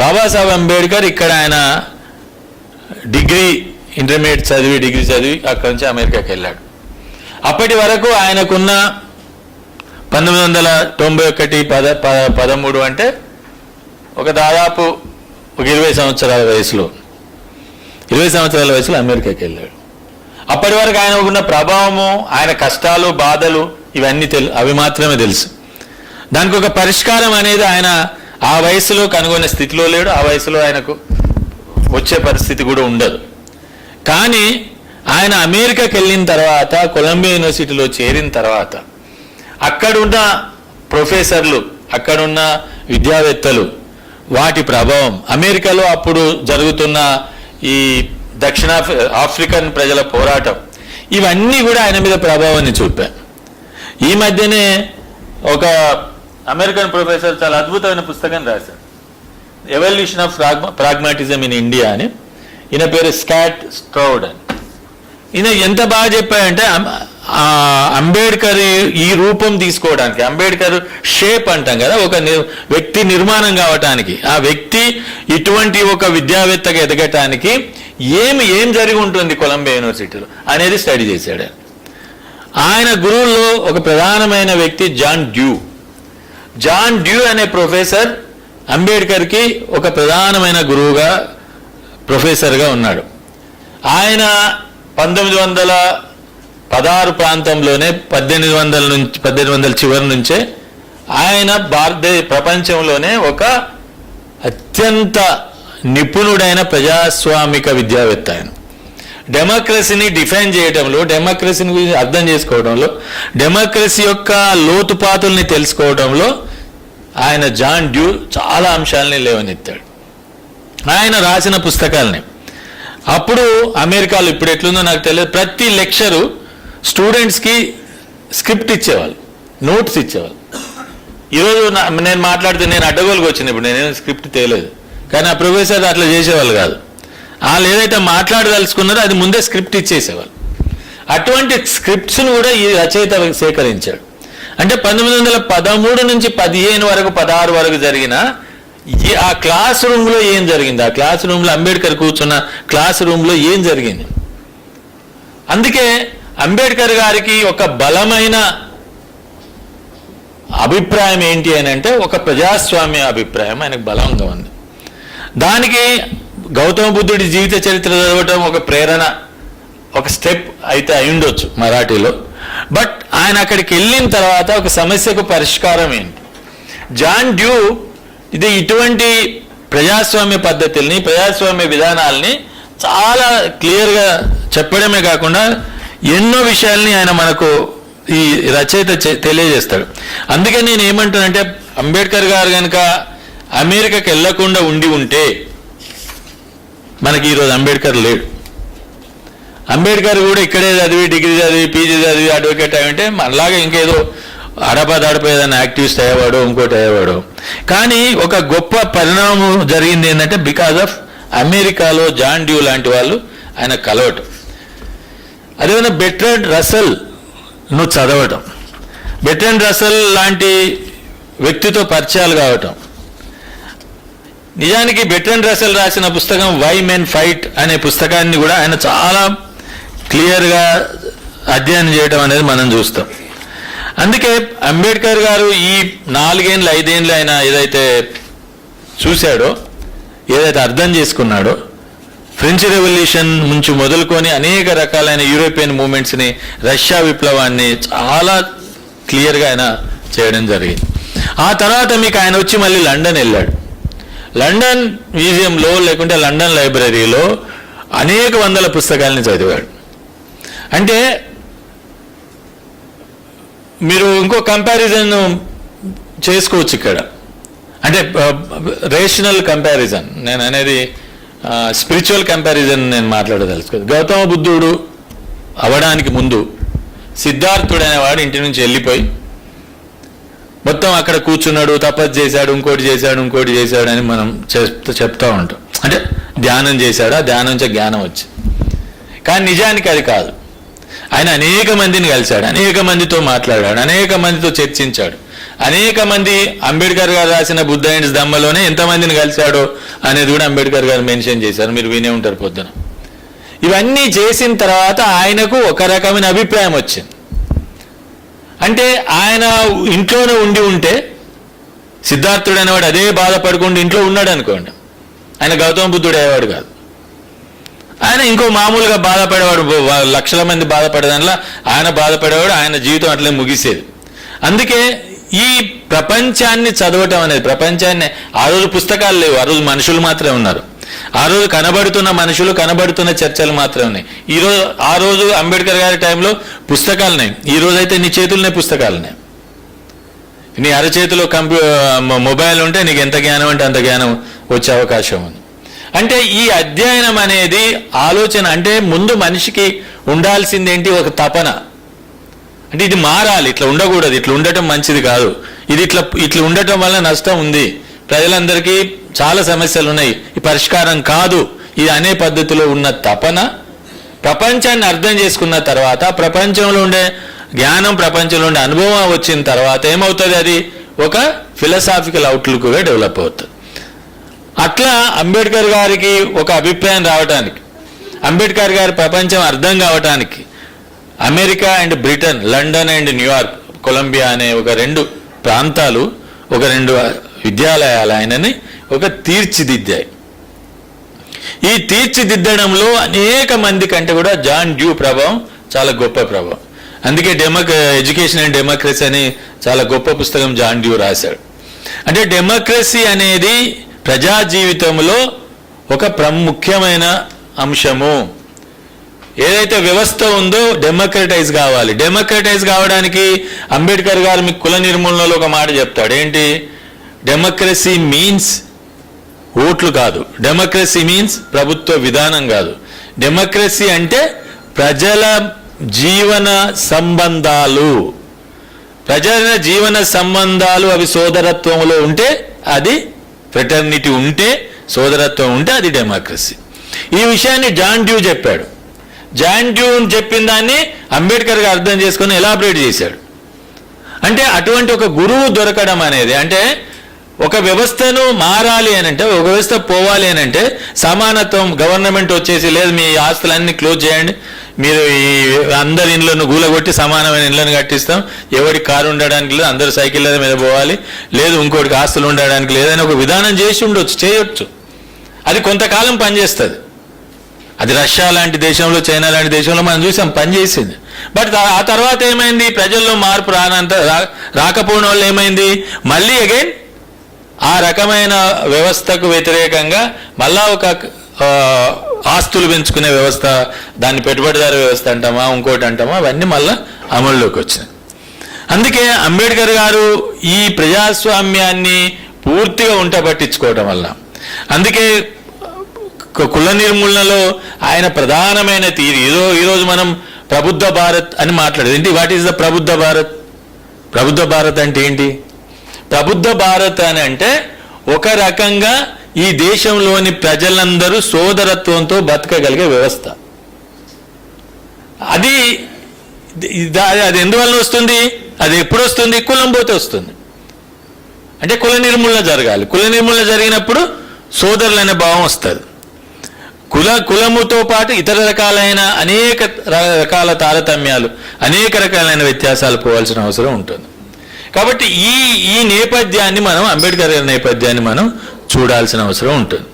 బాబాసాహెబ్ అంబేద్కర్ ఇక్కడ ఆయన degree intermediate చదివి డిగ్రీ చదివి అక్కడి నుంచి అమెరికాకి వెళ్ళాడు. అప్పటి వరకు ఆయనకున్న పంతొమ్మిది వందల తొంభై ఒకటి పద పదమూడు అంటే ఒక దాదాపు ఒక ఇరవై సంవత్సరాల వయసులో ఇరవై సంవత్సరాల వయసులో అమెరికాకి వెళ్ళాడు. అప్పటి వరకు ఆయన ఉన్న ప్రభావము ఆయన కష్టాలు బాధలు ఇవన్నీ తెలు అవి మాత్రమే తెలుసు. దానికి ఒక పరిష్కారం అనేది ఆయన ఆ వయసులో కనుగొనే స్థితిలో లేడు ఆ వయసులో ఆయనకు వచ్చే పరిస్థితి కూడా ఉండదు. కానీ ఆయన అమెరికాకి వెళ్ళిన తర్వాత కొలంబియా యూనివర్సిటీలో చేరిన తర్వాత అక్కడున్న ప్రొఫెసర్లు అక్కడున్న విద్యావేత్తలు వాటి ప్రభావం అమెరికాలో అప్పుడు జరుగుతున్న ఈ దక్షిణ ఆఫ్రికన్ ప్రజల పోరాటం ఇవన్నీ కూడా ఆయన మీద ప్రభావాన్ని చూపాయి. ఈ మధ్యనే ఒక అమెరికన్ ప్రొఫెసర్ చాలా అద్భుతమైన పుస్తకం రాశారు evolution of pragmatism in India అని. ఈయన పేరు స్కాట్ స్ట్రౌడ్ అని ఈయన ఎంత బాగా చెప్పాడంటే అంబేద్కర్ ఈ రూపం తీసుకోవడానికి అంబేద్కర్ షేప్ అంటాం కదా ఒక ని- వ్యక్తి నిర్మాణం కావటానికి ఆ వ్యక్తి ఇటువంటి ఒక విద్యావేత్తగా ఎదగటానికి ఏమి ఏం జరిగి ఉంటుంది కొలంబియా యూనివర్సిటీలో అనేది స్టడీ చేశాడు. ఆయన గురువుల్లో ఒక ప్రధానమైన వ్యక్తి జాన్ డ్యూ. జాన్ డ్యూ అనే ప్రొఫెసర్ అంబేద్కర్కి ఒక ప్రధానమైన గురువుగా ప్రొఫెసర్గా ఉన్నాడు. ఆయన పంతొమ్మిది వందల పదహారు ప్రాంతంలోనే పద్దెనిమిది వందల నుంచి పద్దెనిమిది వందల చివరి నుంచే ఆయన భారతదేశ ప్రపంచంలోనే ఒక అత్యంత నిపుణుడైన ప్రజాస్వామిక విద్యావేత్త ఆయన. డెమోక్రసీని డిఫైన్ చేయడంలో డెమోక్రసీని గురించి అర్థం చేసుకోవడంలో డెమోక్రసీ యొక్క లోతుపాతుల్ని తెలుసుకోవడంలో ఆయన జాన్ డ్యూ చాలా అంశాలని లేవనెత్తాడు. ఆయన రాసిన పుస్తకాలని. అప్పుడు అమెరికాలో ఇప్పుడు ఎట్లుందో నాకు తెలియదు. ప్రతి లెక్చరు స్టూడెంట్స్కి స్క్రిప్ట్ ఇచ్చేవాళ్ళు నోట్స్ ఇచ్చేవాళ్ళు. ఈరోజు నేను మాట్లాడితే నేను అడ్డగోలుగా వచ్చిన ఇప్పుడు నేనేం స్క్రిప్ట్ తేలేదు. కానీ ఆ ప్రొఫెసర్ అట్లా చేసేవాళ్ళు కాదు. వాళ్ళు ఏదైతే మాట్లాడదలుచుకున్నారో అది ముందే స్క్రిప్ట్ ఇచ్చేసేవాళ్ళు. అటువంటి స్క్రిప్ట్స్ను కూడా ఈ రచయిత సేకరించాడు. అంటే పంతొమ్మిది వందల పదమూడు నుంచి పదిహేను వరకు పదహారు వరకు జరిగిన ఈ ఆ క్లాస్ రూమ్లో ఏం జరిగింది? ఆ క్లాస్ రూమ్లో అంబేద్కర్ కూర్చున్న క్లాస్ రూమ్లో ఏం జరిగింది? అందుకే అంబేద్కర్ గారికి ఒక బలమైన అభిప్రాయం ఏంటి అని అంటే ఒక ప్రజాస్వామ్య అభిప్రాయం ఆయనకు బలంగా ఉంది. దానికి గౌతమ బుద్ధుడి జీవిత చరిత్ర చదవటం ఒక ప్రేరణ ఒక స్టెప్ అయితే అయి ఉండొచ్చు మరాఠీలో. బట్ ఆయన అక్కడికి వెళ్ళిన తర్వాత ఒక సమస్యకు పరిష్కారం ఏంటి? జాన్ డ్యూ ఇది ఇటువంటి ప్రజాస్వామ్య పద్ధతుల్ని ప్రజాస్వామ్య విధానాల్ని చాలా క్లియర్గా చెప్పడమే కాకుండా ఎన్నో విషయాల్ని ఆయన మనకు ఈ రచయిత తెలియజేస్తాడు. అందుకే నేను ఏమంటానంటే అంబేద్కర్ గారు కనుక అమెరికాకి వెళ్ళకుండా ఉండి ఉంటే మనకి ఈరోజు అంబేద్కర్ లేడు. అంబేద్కర్ కూడా ఇక్కడే చదివి డిగ్రీ చదివి పీజీ చదివి అడ్వకేట్ అయ్యంటే మనలాగా ఇంకేదో అడపదడప ఏదైనా యాక్టివిస్ట్ అయ్యేవాడు ఇంకోటి అయ్యేవాడు. కానీ ఒక గొప్ప పరిణామం జరిగింది ఏంటంటే బికాజ్ ఆఫ్ అమెరికాలో జాన్ డ్యూ లాంటి వాళ్ళు ఆయన కలవటం. అదేవిధంగా బెట్రెడ్ రసల్ నువ్వు చదవటం. బెట్రెడ్ రసల్ లాంటి వ్యక్తితో పరిచయాలు కావటం. నిజానికి బెట్రన్ రసెల్ రాసిన పుస్తకం వై మెన్ ఫైట్ అనే పుస్తకాన్ని కూడా ఆయన చాలా క్లియర్గా అధ్యయనం చేయడం అనేది మనం చూస్తాం. అందుకే అంబేద్కర్ గారు ఈ నాలుగేళ్ళు ఐదేళ్ళు ఆయన ఏదైతే చూశాడో ఏదైతే అర్థం చేసుకున్నాడో ఫ్రెంచ్ రెవల్యూషన్ నుంచి మొదలుకొని అనేక రకాలైన యూరోపియన్ మూమెంట్స్ని రష్యా విప్లవాన్ని చాలా క్లియర్గా ఆయన చేయడం జరిగింది. ఆ తర్వాత మీకు ఆయన వచ్చి మళ్ళీ లండన్ వెళ్ళాడు. లండన్ మ్యూజియంలో లేకుంటే లండన్ లైబ్రరీలో అనేక వందల పుస్తకాలని చదివాడు. అంటే మీరు ఇంకో కంపారిజన్ చేసుకోవచ్చు ఇక్కడ. అంటే రేషనల్ కంపారిజన్ నేను అనేది స్పిరిచువల్ కంపారిజన్ నేను మాట్లాడదలుచుకోదు. గౌతమ బుద్ధుడు అవడానికి ముందు సిద్ధార్థుడు అనేవాడు ఇంటి నుంచి వెళ్ళిపోయి మొత్తం అక్కడ కూర్చున్నాడు తపస్సు చేశాడు ఇంకోటి చేశాడు ఇంకోటి చేశాడు అని మనం చెప్తూ చెప్తా ఉంటాం. అంటే ధ్యానం చేశాడు ఆ ధ్యానం నుంచి జ్ఞానం వచ్చి కానీ నిజానికి అది కాదు. ఆయన అనేక మందిని కలిశాడు అనేక మందితో మాట్లాడాడు అనేక మందితో చర్చించాడు. అనేక మంది అంబేద్కర్ గారు రాసిన బుద్ధ అండ్ దమ్మలోనే ఎంతమందిని కలిశాడో అనేది కూడా అంబేద్కర్ గారు మెన్షన్ చేశారు. మీరు వినే ఉంటారు పొద్దున. ఇవన్నీ చేసిన తర్వాత ఆయనకు ఒక రకమైన అభిప్రాయం వచ్చింది. అంటే ఆయన ఇంట్లోనే ఉండి ఉంటే సిద్ధార్థుడు అనేవాడు అదే బాధపడుకుంటూ ఇంట్లో ఉన్నాడు అనుకోండి. ఆయన గౌతమ బుద్ధుడు అయ్యేవాడు కాదు. ఆయన ఇంకో మామూలుగా బాధపడేవాడు లక్షల మంది బాధపడేదానిలా ఆయన బాధపడేవాడు ఆయన జీవితం అట్లే ముగిసేది. అందుకే ఈ ప్రపంచాన్ని చదవటం అనేది ప్రపంచాన్ని ఆ రోజు పుస్తకాలు లేవు ఆ రోజు మనుషులు మాత్రమే ఉన్నారు. ఆ రోజు కనబడుతున్న మనుషులు కనబడుతున్న చర్చలు మాత్రమే ఉన్నాయి. ఈ రోజు ఆ రోజు అంబేద్కర్ గారి టైంలో పుస్తకాలున్నాయి ఈ రోజు అయితే నీ చేతులనే పుస్తకాలున్నాయి నీ అరచేతిలో కంప్యూ మొబైల్ ఉంటే నీకు ఎంత జ్ఞానం అంటే అంత జ్ఞానం వచ్చే అవకాశం ఉంది. అంటే ఈ అధ్యయనం అనేది ఆలోచన అంటే ముందు మనిషికి ఉండాల్సిందేంటి ఒక తపన. అంటే ఇది మారాలి. ఇట్లా ఉండకూడదు. ఇట్లా ఉండటం మంచిది కాదు. ఇది ఇట్లా ఇట్లా ఉండటం వల్ల నష్టం ఉంది. ప్రజలందరికీ చాలా సమస్యలు ఉన్నాయి ఈ పరిష్కారం కాదు. ఇది అనే పద్ధతిలో ఉన్న తపన. ప్రపంచాన్ని అర్థం చేసుకున్న తర్వాత ప్రపంచంలో ఉండే జ్ఞానం ప్రపంచంలో ఉండే అనుభవం వచ్చిన తర్వాత ఏమవుతుంది అది? ఒక ఫిలసాఫికల్ అవుట్లుక్గా డెవలప్ అవుతుంది. అట్లా అంబేద్కర్ గారికి ఒక అభిప్రాయం రావడానికి అంబేద్కర్ గారి ప్రపంచం అర్థం కావటానికి America and Britain London and New York Columbia అనే ఒక రెండు ప్రాంతాలు ఒక రెండు విద్యాలయాలు ఆయనని ఒక తీర్చిదిద్దాయి. ఈ తీర్చిదిద్దడంలో అనేక మంది కంటే కూడా జాన్ డ్యూ ప్రభావం చాలా గొప్ప ప్రభావం. అందుకే డెమోక ఎడ్యుకేషన్ అండ్ డెమోక్రసీ అని చాలా గొప్ప పుస్తకం జాన్ డ్యూ రాశాడు. అంటే డెమోక్రసీ అనేది ప్రజా జీవితంలో ఒక ప్రముఖ్యమైన అంశము. ఏదైతే వ్యవస్థ ఉందో డెమోక్రటైజ్ కావాలి. డెమోక్రటైజ్ కావడానికి అంబేద్కర్ గారు మీకు కుల నిర్మూలనలో ఒక మాట చెప్తాడు. ఏంటి? డెమోక్రసీ మీన్స్ ఓట్లు కాదు. డెమోక్రసీ మీన్స్ ప్రభుత్వ విధానం కాదు. డెమోక్రసీ అంటే ప్రజల జీవన సంబంధాలు. ప్రజల జీవన సంబంధాలు అవి సోదరత్వంలో ఉంటే అది ఫ్రెటర్నిటీ ఉంటే సోదరత్వం ఉంటే అది డెమోక్రసీ ఈ విషయాన్ని జాన్ డ్యూ చెప్పాడు. జాన్ డ్యూ చెప్పిన దాన్ని అంబేద్కర్ గారు అర్థం చేసుకొని ఎలాబరేట్ చేశాడు. అంటే అటువంటి ఒక గురువు దొరకడం అనేది అంటే ఒక వ్యవస్థను మారాలి అని అంటే ఒక వ్యవస్థ పోవాలి అని అంటే సమానత్వం గవర్నమెంట్ వచ్చేసి లేదు మీ ఆస్తులన్నీ క్లోజ్ చేయండి. మీరు ఈ అందరి ఇండ్లను గూలగొట్టి సమానమైన ఇండ్లను కట్టిస్తాం. ఎవరికి కారు ఉండడానికి లేదు అందరు సైకిల్ మీద పోవాలి. లేదు ఇంకోటికి ఆస్తులు ఉండడానికి లేదని ఒక విధానం చేసి ఉండొచ్చు చేయొచ్చు. అది కొంతకాలం పనిచేస్తుంది. అది రష్యా లాంటి దేశంలో చైనా లాంటి దేశంలో మనం చూసాం పనిచేసింది. బట్ ఆ- తర్వాత ఏమైంది? ప్రజల్లో మార్పు రానంత రా- రాకపోవడం వల్ల ఏమైంది? మళ్ళీ అగైన్ ఆ రకమైన వ్యవస్థకు వ్యతిరేకంగా మళ్ళా ఒక ఆస్తులు పెంచుకునే వ్యవస్థ దాన్ని పెట్టుబడిదారు వ్యవస్థ అంటామా ఇంకోటి అంటామా అవన్నీ మళ్ళీ అమల్లోకి వచ్చినాయి. అందుకే అంబేద్కర్ గారు ఈ ప్రజాస్వామ్యాన్ని పూర్తిగా ఉంట పట్టించుకోవడం వల్ల. అందుకే కుల నిర్మూలనలో ఆయన ప్రధానమైన తీరు. ఈరో ఈరోజు మనం ప్రబుద్ధ భారత్ అని మాట్లాడేది. ఏంటి? What is the Prabuddha Bharat? Prabuddha Bharat అంటే ఏంటి? ప్రబుద్ధ భారత్ అని అంటే ఒక రకంగా ఈ దేశంలోని ప్రజలందరూ సోదరత్వంతో బతకగలిగే వ్యవస్థ. అది అది ఎందువల్ల వస్తుంది? అది ఎప్పుడు వస్తుంది? కులం పోతే వస్తుంది. అంటే కుల నిర్మూలన జరగాలి. కుల నిర్మూలన జరిగినప్పుడు సోదరులు అనే భావం వస్తుంది. కుల కులముతో పాటు ఇతర రకాలైన అనేక రకాల తారతమ్యాలు అనేక రకాలైన వ్యత్యాసాలు పోవాల్సిన అవసరం ఉంటుంది. కాబట్టి ఈ ఈ నేపథ్యాన్ని మనం అంబేద్కర్ గారి నేపథ్యాన్ని మనం చూడాల్సిన అవసరం ఉంటుంది.